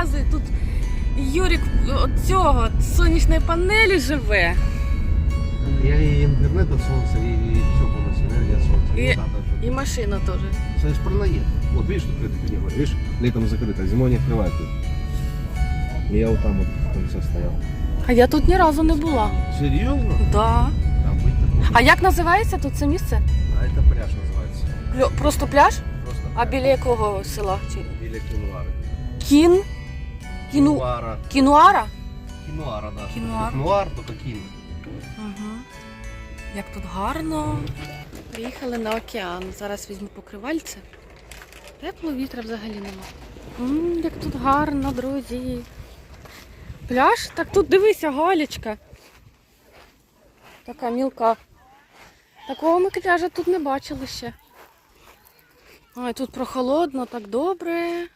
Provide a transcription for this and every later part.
розказую. Тут Юрік от цього з сонячної панелі живе. Я и интернет от солнца, и, все полностью энергия от солнца. И- Ну, да, даже. І машина теж. Знаешь, параноид. Вот видишь, тут открытых не было. Видишь, летом закрыто, зимой не открывают тут. И Я вот там вот в конце стоял. А я тут ні разу не була. Серьезно? Да. Там быть такого. А як називається тут це місце? А это пляж называется. Пльо- Просто пляж? Просто А пляж. біля якого села? Чи- Или кинуары. Кін? Кіну... Кинуара. Кінуара? Кинуара, да. Кинуар. Как Нуар, только кин. Угу. Як тут гарно. Приїхали на океан. Зараз візьму покривальце. Тепло вітра взагалі нема. М, як тут гарно, друзі. Пляж? Так тут дивися, галічка. Така мілка. Такого ми пляжа тут не бачили ще. Ой, тут прохолодно, так добре.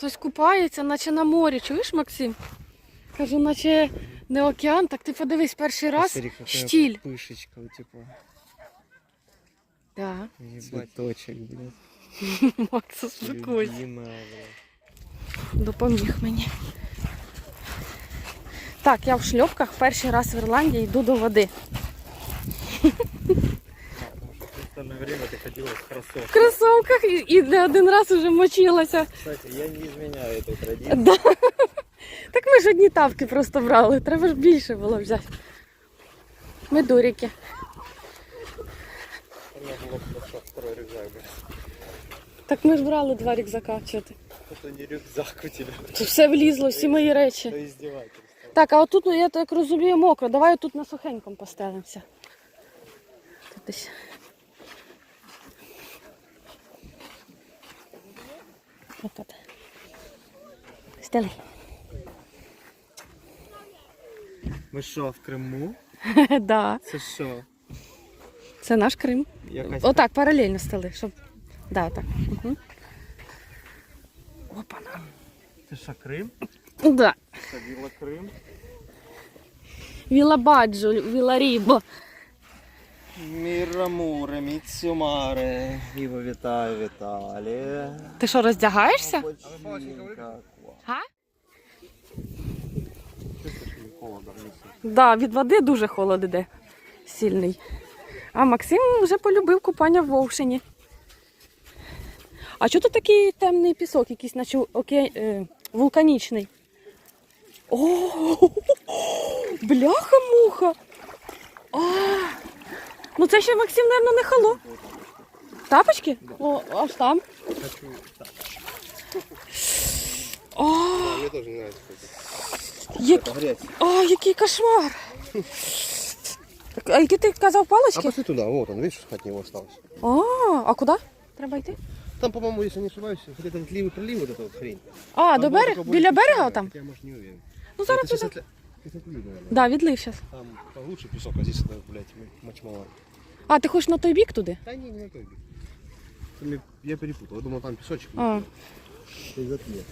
Хтось купається, наче на морі. Чуєш, Максим? Кажу, наче не океан, так ти подивись перший раз. Штіль. Пышечка, типа, Да. цветочек, блядь. Макс, успокойся. Допоміг мені. Так, я в шльопках перший раз в Ірландії йду до води. В остальное время ты ходила в В кроссовках. кросовках і, і не один раз уже мочилася. Кстати, я не изменяю этой традиции. Да. Так ми ж одні тапки просто брали. Треба ж більше було взяти. Ми дуріки. У меня было хорошо, второй рюкзак, блядь. Так ми ж брали два рюкзака. Чого ти? Это не рюкзак у тебя. Тут все влізло, всі мої речі. Это издевательство. Так, а отут, ну, я так розумію, мокро. Давай тут на сухенькому постелимося. Тут десь. Отут. Стели. Ми що, в Криму? да. Це що? Це наш Крим. Якась Отак, паралельно стели, щоб. Да, так. Угу. Опана. Це що, Крим? Да. Це Вілла Крим? Віла Баджо, Віла Рібо. Мірамуре, Міцюмаре. Іво, вітаю, Віталій. Ти що, роздягаєшся? Га? Да, від води дуже холод іде. Сильний. А Максим вже полюбив купання в Вовшині. А чого тут такий темний пісок, якийсь, наче оке... е, вулканічний? О, бляха-муха! А, ну це ще Максим, мабуть, не хало. Тапочки? О, аж там. О, Мне тоже не нравится. як... Это грязь. О, який кошмар! А які ти казав А палички? пошли туда, вот он, видишь, от него осталось. А, а куди? Треба йти? Там, по-моему, если не ошибаюсь, вот этот отливый прилив, вот эта вот хрень. А, Там до будет берега? только больше Біля берега песка, там? хотя, может, не уверен. Ну зараз Это сейчас туди. отли- это отлив, наверное. Да, відлив зараз. Там получше песок, а здесь это, блядь, мочмала. А, ти хочеш на той бік туди? Да не, не на той бег. Там я- Я перепутал, я думал, там песочек. А. Это из отлива.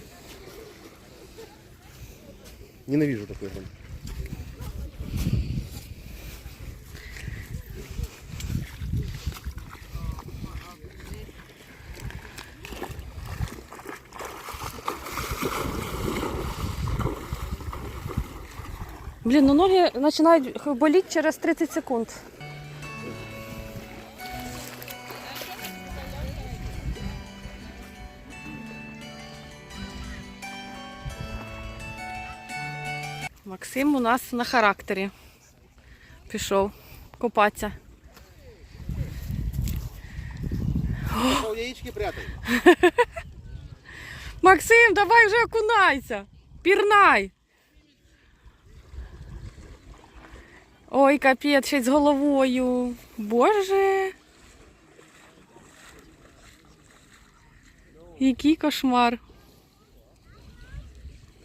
Ненавижу такой грунт. Блін, ну ноги починають боліти через 30 секунд. Максим у нас на характері. Пішов купатися. яички прятай. Максим, давай вже окунайся. пірнай! Ой, капець, ще й з головою. Боже. Який кошмар.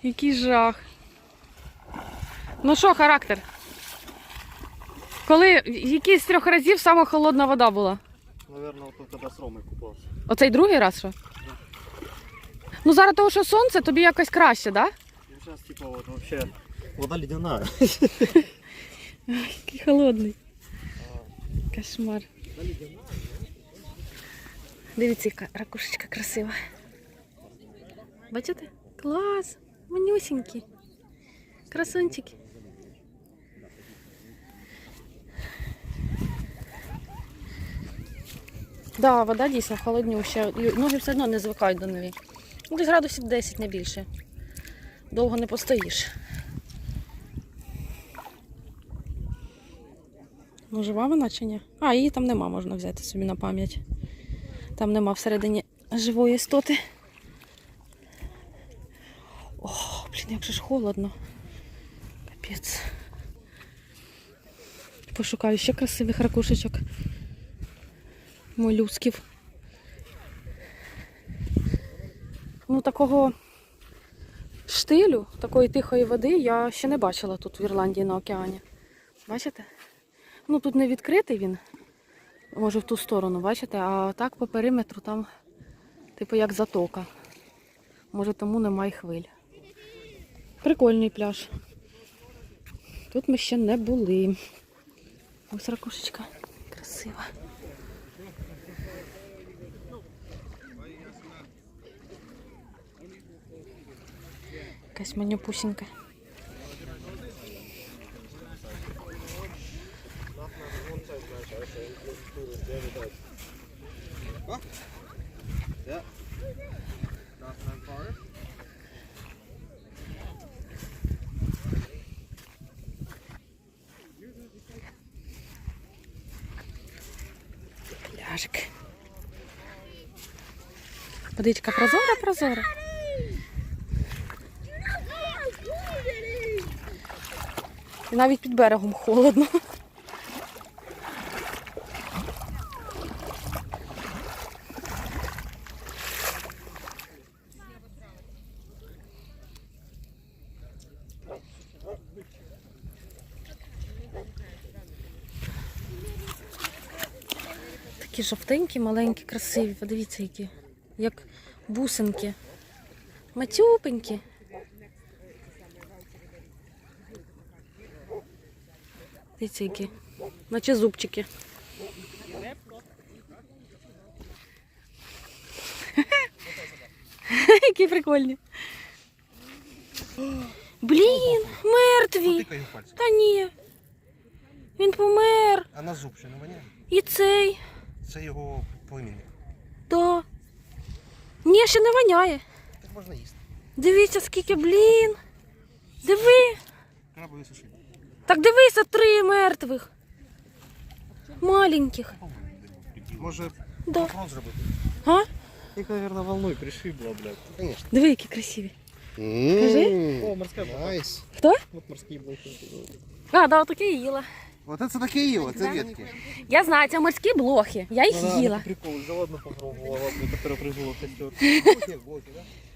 Який жах. Ну що, характер? Коли який з трьох разів сама холодна вода була? Наверное, вот когда с Ромой купался. Оцей другий раз що? Ну зараз того, що сонце, тобі якось краще, так? Да? Ну, типа вот вообще вода ледяная. Який холодний. Кошмар. Дивіться, яка ракушечка красива. Бачите? Клас! Манюсенький. Красунчики. Да, вода дійсно холоднюща. Ноги все одно не звикають до неї. Ну, Десь градусів 10 не більше. Довго не постоїш. Ну, жива вона чи ні? А, її там нема, можна взяти собі на пам'ять. Там нема всередині живої істоти. О, блін, як же ж холодно. Капець. Пошукаю ще красивих ракушечок. Молюсків. Ну, такого штилю, такої тихої води я ще не бачила тут в Ірландії на океані. Бачите? Ну тут не відкритий він, може в ту сторону, бачите, а так по периметру там, типу як затока. Може тому немає хвиль. Прикольний пляж. Тут ми ще не були. Ось ракушечка красива. Якась манюпусінька. Водичка прозора, прозора. І навіть під берегом холодно. Такі жовтенькі, маленькі, красиві. Подивіться, які. Як бусинки. Матюпенькі. Дивіться, які. Наче зубчики. Які прикольні. Блін, мертві. Та ні. Він помер. А на зуб ще не воняє? І цей. Це його племінник. Да. Ні, ще не воняє. Так можна їсти. Дивіться, скільки, блін. Диви. Крабові суші. Так дивися, три мертвих. Маленьких. Може, Да. фронт зробити? А? Их, наверное, волной пришибло, блядь. Звісно. Диви, які красиві. Кажи. О, морская блоха. Найс. Хто? Вот морские блохи. А, да, таке їла. От це таке їло, це ветки. Я знаю, це морські блохи. Я їх Ну да, їла. это прикол, взяла одну попробовала, одну, которая прыгнула в костер.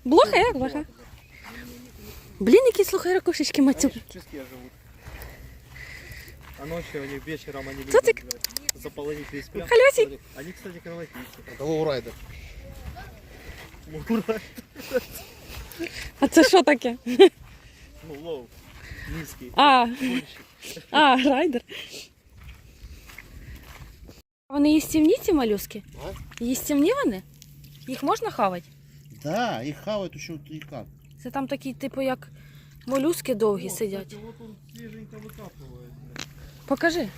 Блоха як блоха? Блін, які слухай ракушечки матюк. Они в ческе живут. А ночью они вечером они Кто ты? любят заполонить весь пляж. Халёсик. Они, кстати, кровопийцы. Це лоурайдер. Ура. А це що таке? Ну, лоу. Низкий. А, Гонщик. а, райдер. Вони їстівні ці малюски? А? Їстівні вони? Їх можна хавати? Да, їх хавають ще і як. Це там такі, типу, як молюски довгі сидять. Вот он свеженько выкапывает. Покажи.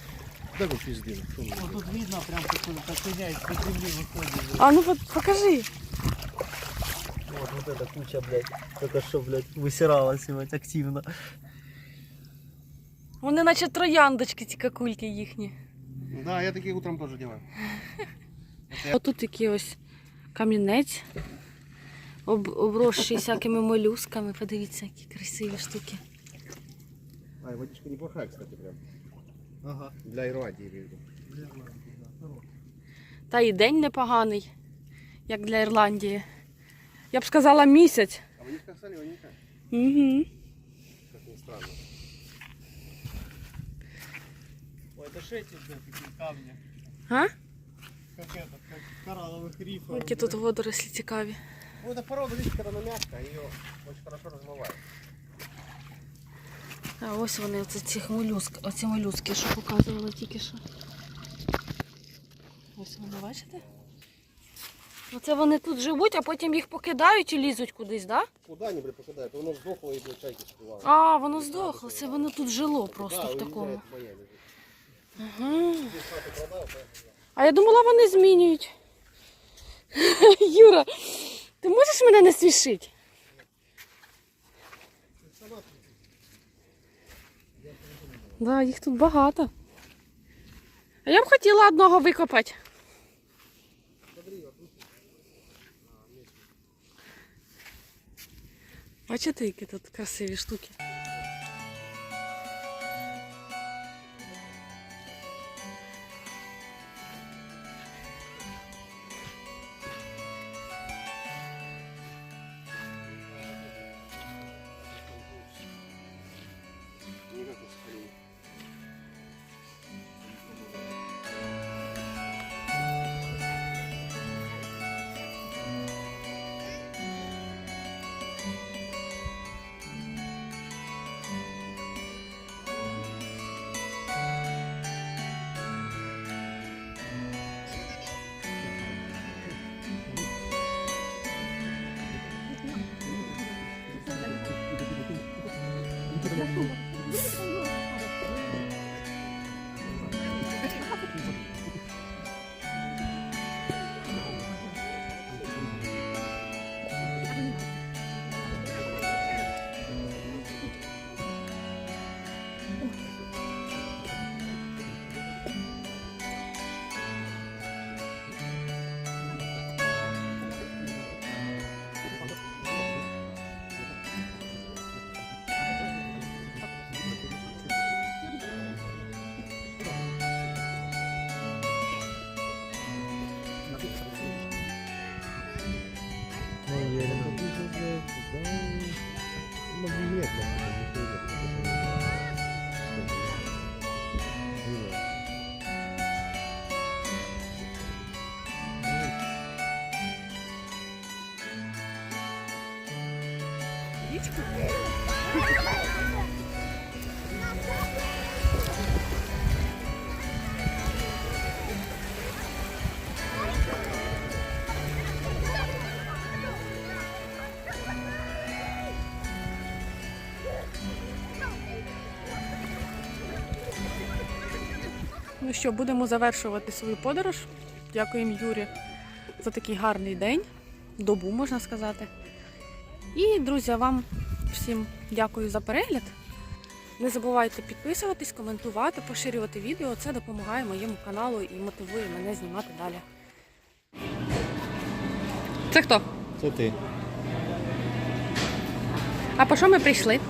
Дай би пізди. що воно? Вот тут видно, прям какой-то такой из-под земли выходит. А ну по- покажи. Вот, вот эта куча, блядь, только что, блядь, высиралась, ебать, активно. Вони наче трояндочки, ці какульки їхні. Да, я такі утром теж делаю. Отут такий ось камінець. об, обросший всякими молюсками. Подивіться, які красиві штуки. А, водичка неплохая, кстати, прям. Ага. Для Ирландии, имею в виду. Та і день непоганий, як для Ірландії. Я б сказала місяць. А вы не сказали, вы никак. Угу. Как ни странно. Ой, это ж эти, блядь, такие камни. А? Как это, как коралловых рифов. Які тут водорослі цікаві. Ну, это порода, видите, когда она мягкая, ее очень хорошо размывает. А ось вони, оце ці молюски, оці молюски, що показували тільки що. Ось вони, бачите? Оце вони тут живуть, а потім їх покидають і лізуть кудись, так? Да? Куда они, блядь, попадают? Оно сдохло и, блядь, чайки спевало. А, воно здохло, це воно тут жило просто в такому. Ага. А я думала, вони змінюють. Юра, ти можеш мене не смішити? Да, їх тут багато. А я б хотіла одного викопати. Бачите, які тут красиві штуки. そう、そう、そう、そう、Ну що, будемо завершувати свою подорож. Дякуємо Юрі за такий гарний день, добу можна сказати. І, друзі, вам всім дякую за перегляд. Не забувайте підписуватись, коментувати, поширювати відео. Це допомагає моєму каналу і мотивує мене знімати далі. Це хто? Це ти. А по що ми прийшли?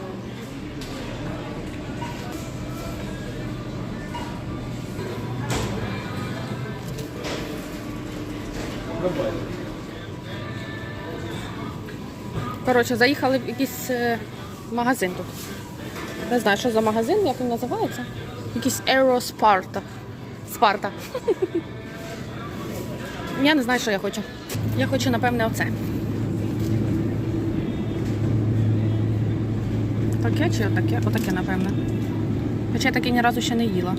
Коротше, заїхали в якийсь е, магазин тут. Не знаю, що за магазин, як він називається. Якийсь Aero Sparta. Спарта. Я не знаю, що я хочу. Я хочу, напевне, оце. Таке чи отаке? Отаке, напевне. Хоча я таке ні разу ще не їла.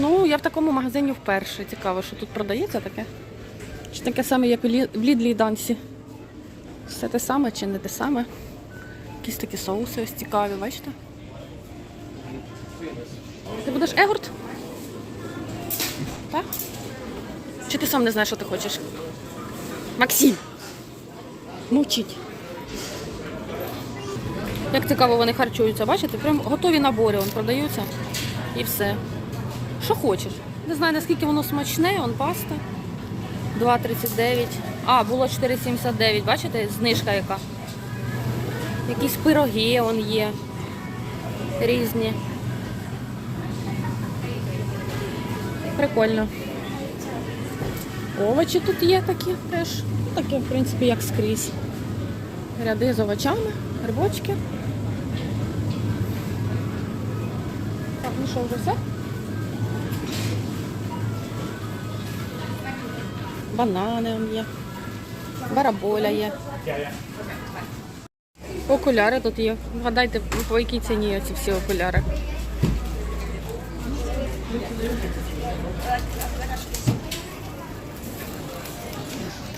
Ну, я в такому магазині вперше. Цікаво, що тут продається таке. Чи таке саме, як в Лідлі і Дансі. Все те саме чи не те саме. Якісь такі соуси ось цікаві, бачите? Ти будеш егурт? Так? Чи ти сам не знаєш, що ти хочеш? Максим! Мовчіть. Як цікаво вони харчуються, бачите? Прям готові набори вон, продаються і все. Що хочеш. Не знаю, наскільки воно смачне, он паста. 2,39. А, було 4,79. Бачите, знижка яка. Якісь пироги он є. Різні. Прикольно. Овочі тут є такі теж. Таке, в принципі, як скрізь. Ряди з овочами, грибочки. Так, ну що, вже все? Банани є. Бараболя є. Окуляри тут є. Вгадайте, по якій ціні ці всі окуляри.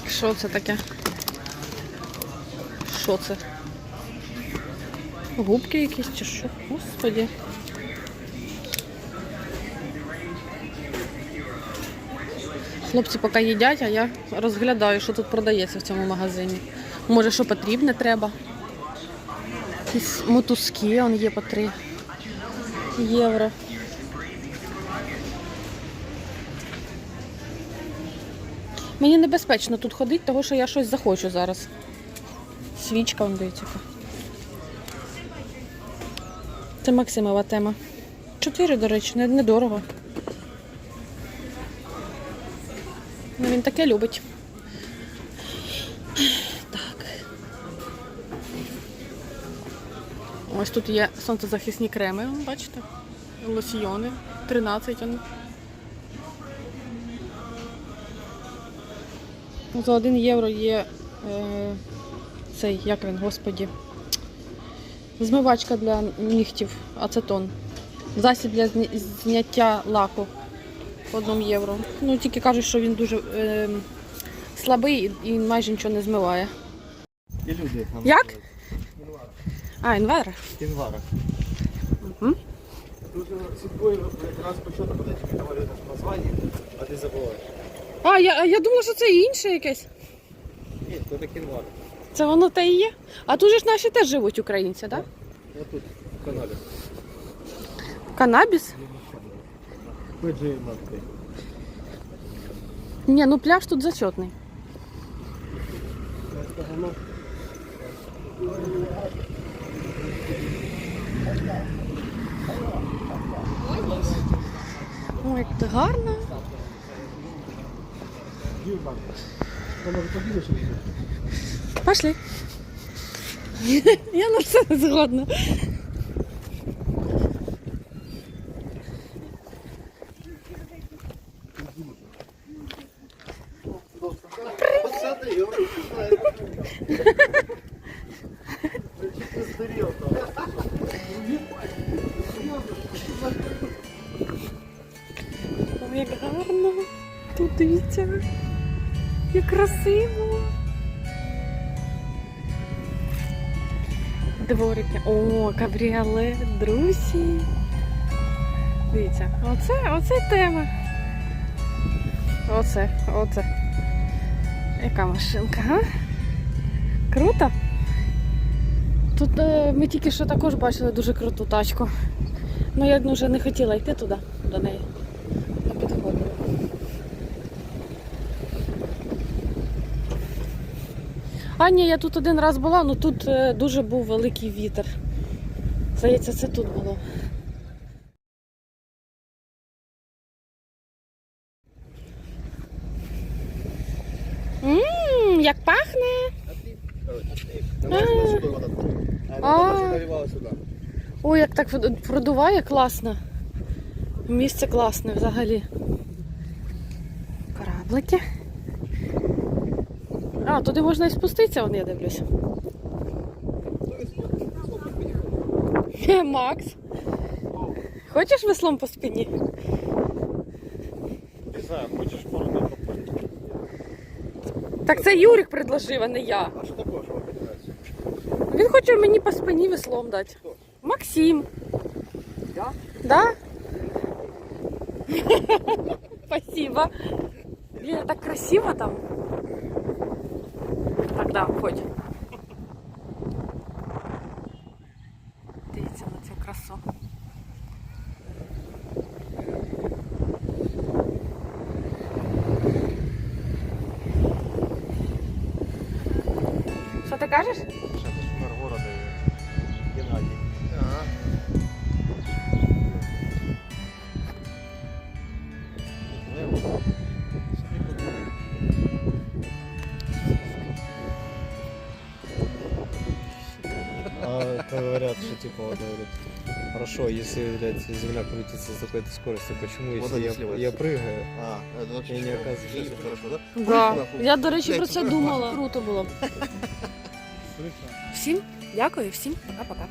Що це таке? Що це? Губки якісь чи що? Господі. Хлопці поки їдять, а я розглядаю, що тут продається в цьому магазині. Може, що потрібне треба. Якісь мотузки, он є по 3 євро. Мені небезпечно тут ходити, тому що я щось захочу зараз. Свічка, он дивіться. Це Максимова тема. Чотири, до речі, недорого. Ну, він таке любить. Так. Ось тут є сонцезахисні креми, бачите? Лосьйони. 13 вони. За 1 євро є е, цей, як він, господі. Змивачка для нігтів, ацетон. Засіб для зняття лаку по 1 євро. Ну, тільки кажуть, що він дуже е, слабий і майже нічого не змиває. І люди там. Як? А, інвер. Інвара. Угу. Тут судьбою якраз початку буде тобі говорити названня, а ти забуваєш. А, я, я думала, що це інше якесь. Ні, то не кінвар. Це воно те і є. А тут же ж наші теж живуть українці, так? Да? Ось тут, в каналі. Канабіс? Пиджи матки. Ні, ну пляж тут зачетний. Ой, як це гарно. Пошли. Я на все не згодна. Тут. Як красиво. Дворики. О, кабріолет, друзі. Дивіться, оце, оце тема. Оце, оце. Яка машинка, га? Круто. Тут е, ми тільки що також бачили дуже круту тачку. Ну я вже не хотіла йти туди, до неї. Не підходила. А, ні, я тут один раз була, але тут е, дуже був великий вітер. Здається, це тут було. Ммм, як пахне! Ой, як так продуває класно. Місце класне взагалі. Кораблики. А, туди можна і спуститися, вон я дивлюсь. Макс. Хочеш веслом по спині? Не знаю, хочеш породи Так це Юрик предложив, а не я. А що такого, що подиваєтеся? Він хоче мені по спині веслом дати. Хто? Максим. Я? Да? Спасибо. Блин, так красиво там. Да, ходь. Дивіться на цю красу. Що ти кажеш? Що ти шумер города є. Геннадій. Ага. говорят, что типа вот говорят, хорошо, если, блядь, земля крутится с такой-то скоростью, почему, Вода если не я, сливается. я прыгаю, А, это вообще Я не чудо. оказывается, Жизнь что- хорошо, да? Да. нахуй. Я, до речі, про Блядь, це супер думала. Круто було. Всім дякую, всім пока-пока.